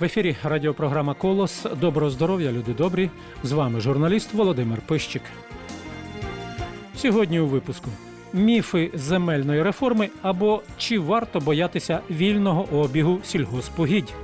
В ефірі радіопрограма Колос. Доброго здоров'я, люди добрі. З вами журналіст Володимир Пищик. Сьогодні у випуску міфи земельної реформи або чи варто боятися вільного обігу сільгоспогідь.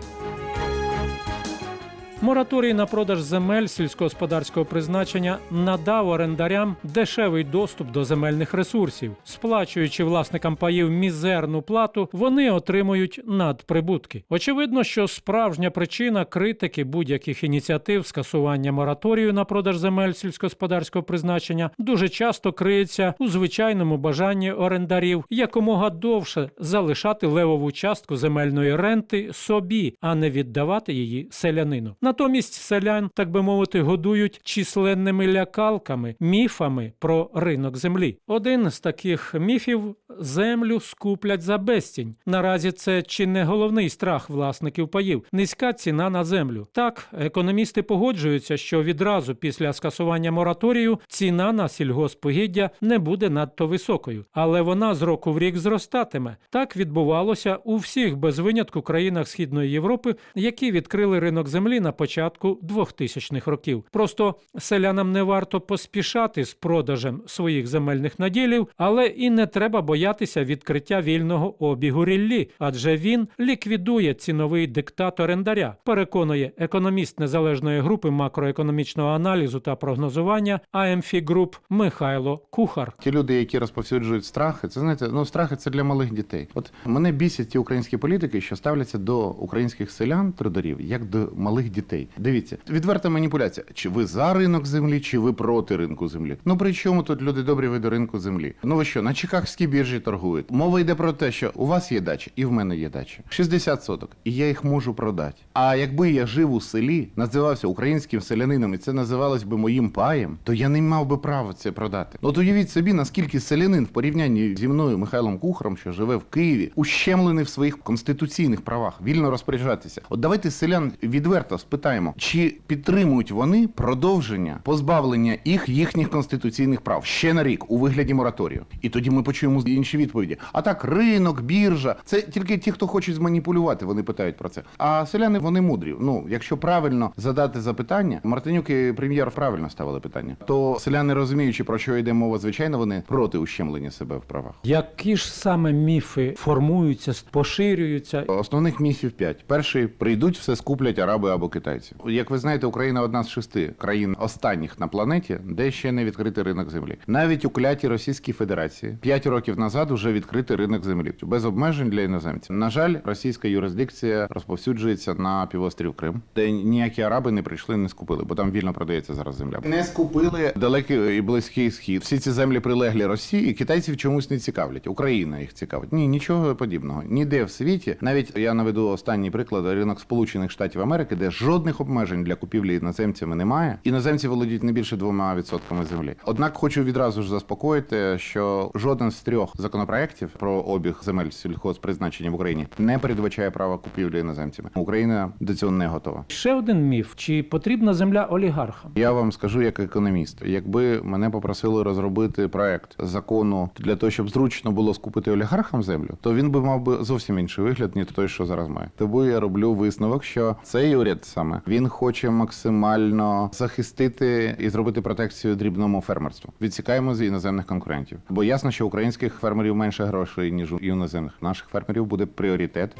Мораторій на продаж земель сільськогосподарського призначення надав орендарям дешевий доступ до земельних ресурсів. Сплачуючи власникам паїв мізерну плату, вони отримують надприбутки. Очевидно, що справжня причина критики будь-яких ініціатив скасування мораторію на продаж земель сільськогосподарського призначення дуже часто криється у звичайному бажанні орендарів якомога довше залишати левову частку земельної ренти собі, а не віддавати її селянину. Натомість селян, так би мовити, годують численними лякалками, міфами про ринок землі. Один з таких міфів землю скуплять за безцінь. Наразі це чи не головний страх власників паїв низька ціна на землю. Так, економісти погоджуються, що відразу після скасування мораторію ціна на сільгоспогіддя не буде надто високою, але вона з року в рік зростатиме. Так відбувалося у всіх без винятку країнах Східної Європи, які відкрили ринок землі на початку 2000-х років. Просто селянам не варто поспішати з продажем своїх земельних наділів, але і не треба боятися відкриття вільного обігу ріллі, адже він ліквідує ціновий диктат орендаря, переконує економіст незалежної групи макроекономічного аналізу та прогнозування АМФІ Груп Михайло Кухар. Ті люди, які розповсюджують страхи, це знаєте, ну страхи це для малих дітей. От мене бісять ті українські політики, що ставляться до українських селян трударів як до малих дітей. Дивіться, відверта маніпуляція. Чи ви за ринок землі, чи ви проти ринку землі? Ну при чому тут люди добрі ви до ринку землі? Ну ви що, на Чикагській біржі торгують? Мова йде про те, що у вас є дача, і в мене є дача. 60 соток, і я їх можу продати. А якби я жив у селі, називався українським селянином, і це називалось би моїм паєм, то я не мав би права це продати. От уявіть собі, наскільки селянин в порівнянні зі мною, Михайлом Кухаром, що живе в Києві, ущемлений в своїх конституційних правах, вільно розпоряджатися. От давайте селян відверто спитаємо, чи підтримують вони продовження позбавлення їх їхніх конституційних прав ще на рік у вигляді мораторію. І тоді ми почуємо інші відповіді. А так, ринок, біржа, це тільки ті, хто хочуть зманіпулювати, вони питають про це. А селяни вони мудрі. Ну, якщо правильно задати запитання, Мартинюк і прем'єр правильно ставили питання, то селяни, розуміючи про що йде мова, звичайно, вони проти ущемлення себе в правах. Які ж саме міфи формуються, поширюються? Основних міфів п'ять. Перший прийдуть, все скуплять араби або китайці. Як ви знаєте, Україна одна з шести країн останніх на планеті, де ще не відкритий ринок землі. Навіть у клятій Російській Федерації п'ять років назад вже відкритий ринок землі без обмежень для іноземців. На жаль, російська юрисдикція розповсюджується на півострів Крим, де ніякі араби не прийшли, не скупили, бо там вільно продається зараз земля. Не скупили далекий і близький схід. Всі ці землі прилеглі Росії. Китайців чомусь не цікавлять. Україна їх цікавить. Ні, нічого подібного. Ніде в світі. Навіть я наведу останній приклад ринок Сполучених Штатів Америки, де жодних обмежень для купівлі іноземцями немає. Іноземці володіють не більше двома відсотками землі. Однак хочу відразу ж заспокоїти, що жоден з трьох законопроєктів про обіг земель сільхозпризначення в Україні не передбачає права купівлі іноземцями. Україна до цього не готова. Ще один міф: чи потрібна земля олігархам? Я вам скажу як економіст, якби мене попросили розробити проект закону для того, щоб зручно було скупити олігархам землю, то він би мав би зовсім інший вигляд, ніж той, що зараз має. Тому я роблю висновок, що цей уряд саме він хоче максимально захистити і зробити протекцію дрібному фермерству. Відсікаємо з іноземних конкурентів, бо ясно, що українських фермерів менше грошей ніж у іноземних. Наших фермерів буде пріоритет.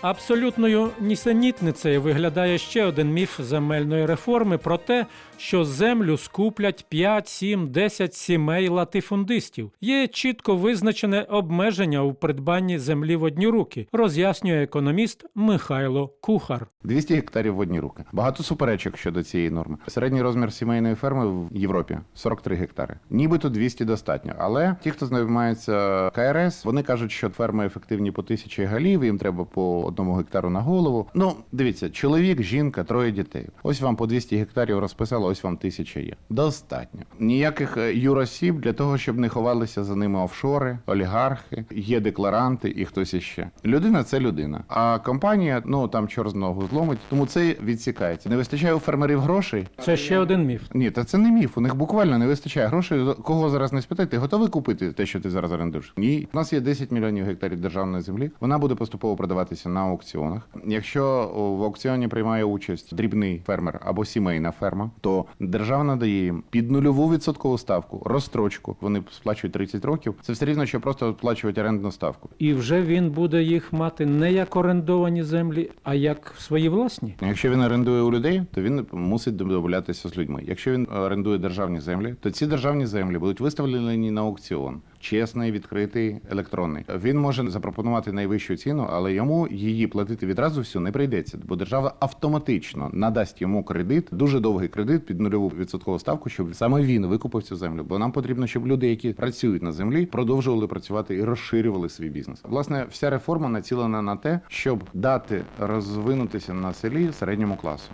Абсолютною нісенітницею виглядає ще один міф земельної реформи про те, що землю скуплять 5, 7, 10 сімей латифундистів. Є чітко визначене обмеження у придбанні землі в одні руки, роз'яснює економіст Михайло Кухар. 200 гектарів в одні руки. Багато суперечок щодо цієї норми. Середній розмір сімейної ферми в Європі 43 гектари. Нібито 200 достатньо. Але ті, хто займається КРС, вони кажуть, що ферми ефективні по тисячі галів, їм треба по одному гектару на голову. Ну, дивіться, чоловік, жінка, троє дітей. Ось вам по 200 гектарів розписало, ось вам тисяча є. Достатньо. Ніяких е, юросіб для того, щоб не ховалися за ними офшори, олігархи, є декларанти і хтось іще. Людина це людина. А компанія, ну там чор з ногу зломить, тому це відсікається. Не вистачає у фермерів грошей. Це ще один міф. Ні, та це не міф. У них буквально не вистачає грошей. Кого зараз не спитати, ти готовий купити те, що ти зараз орендуєш? Ні. У нас є 10 мільйонів гектарів державної землі. Вона буде поступово продаватися на аукціонах. Якщо в аукціоні приймає участь дрібний фермер або сімейна ферма, то держава надає їм під нульову відсоткову ставку розстрочку. Вони сплачують 30 років. Це все рівно, що просто сплачують орендну ставку. І вже він буде їх мати не як орендовані землі, а як свої власні. Якщо він орендує у людей, то він мусить домовлятися з людьми. Якщо він орендує державні землі, то ці державні землі будуть виставлені на аукціон. Чесний, відкритий, електронний. Він може запропонувати найвищу ціну, але йому її платити відразу всю не прийдеться, бо держава автоматично надасть йому кредит, дуже довгий кредит під нульову відсоткову ставку, щоб саме він викупив цю землю. Бо нам потрібно, щоб люди, які працюють на землі, продовжували працювати і розширювали свій бізнес. Власне, вся реформа націлена на те, щоб дати розвинутися на селі середньому класу.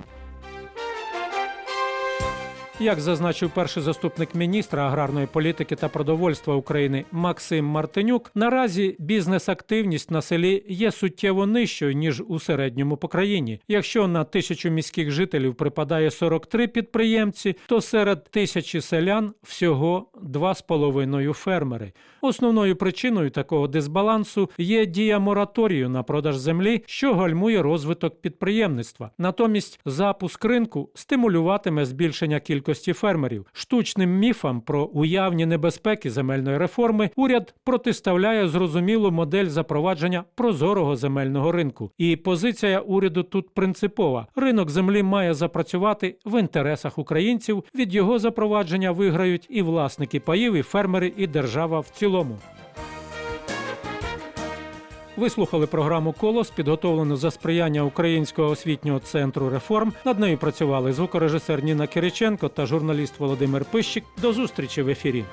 Як зазначив перший заступник міністра аграрної політики та продовольства України Максим Мартинюк, наразі бізнес-активність на селі є суттєво нижчою ніж у середньому по країні. Якщо на тисячу міських жителів припадає 43 підприємці, то серед тисячі селян всього 2,5 фермери. Основною причиною такого дисбалансу є дія мораторію на продаж землі, що гальмує розвиток підприємництва. Натомість запуск ринку стимулюватиме збільшення кількості фермерів. Штучним міфам про уявні небезпеки земельної реформи уряд протиставляє зрозумілу модель запровадження прозорого земельного ринку. І позиція уряду тут принципова: ринок землі має запрацювати в інтересах українців. Від його запровадження виграють і власники паїв, і фермери, і держава в цілому. Ви слухали програму Колос, підготовлену за сприяння Українського освітнього центру реформ. Над нею працювали звукорежисер Ніна Кириченко та журналіст Володимир Пищик. До зустрічі в ефірі.